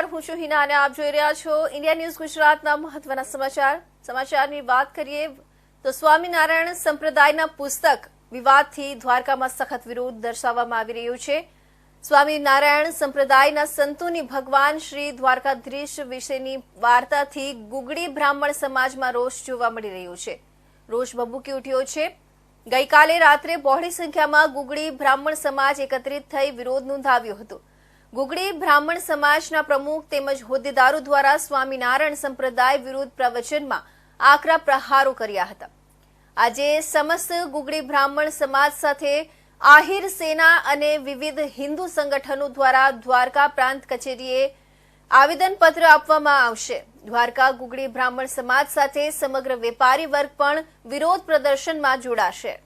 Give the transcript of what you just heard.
નમસ્કાર. હું છું હિના અને આપ જોઈ રહ્યા છો ઇન્ડિયા ન્યૂઝ ગુજરાતના મહત્વના સમાચાર. સમાચારની વાત કરીએ તો સ્વામિનારાયણ સંપ્રદાયના પુસ્તક વિવાદથી દ્વારકામાં સખત વિરોધ દર્શાવવામાં આવી રહ્યો છે. સ્વામિનારાયણ સંપ્રદાયના સંતોની ભગવાન શ્રી દ્વારકાધીશ વિશેની વાર્તાથી ગુગડી બ્રાહ્મણ સમાજમાં રોષ જોવા મળી રહ્યો છે. રોષ ભભૂકી ઉઠ્યો છે. ગઈકાલે રાત્રે બહોળી સંખ્યામાં ગુગડી બ્રાહ્મણ સમાજ એકત્રિત થઈ વિરોધ નોંધાવ્યો હતો. ગુગડી બ્રાહ્મણ સમાજના પ્રમુખ તેમજ હોદ્દેદારો દ્વારા સ્વામિનારાયણ સંપ્રદાય વિરુદ્ધ પ્રવચનમાં આકરા પ્રહારો કર્યા હતા. આજે સમસ્ત ગુગડી બ્રાહ્મણ સમાજ સાથે આહિર સેના અને વિવિધ હિન્દુ સંગઠનો દ્વારા દ્વારકા પ્રાંત કચેરીએ આવેદનપત્ર આપવામાં આવશે. દ્વારકા ગુગડી બ્રાહ્મણ સમાજ સાથે સમગ્ર વેપારી વર્ગ પણ વિરોધ પ્રદર્શનમાં જોડાશે.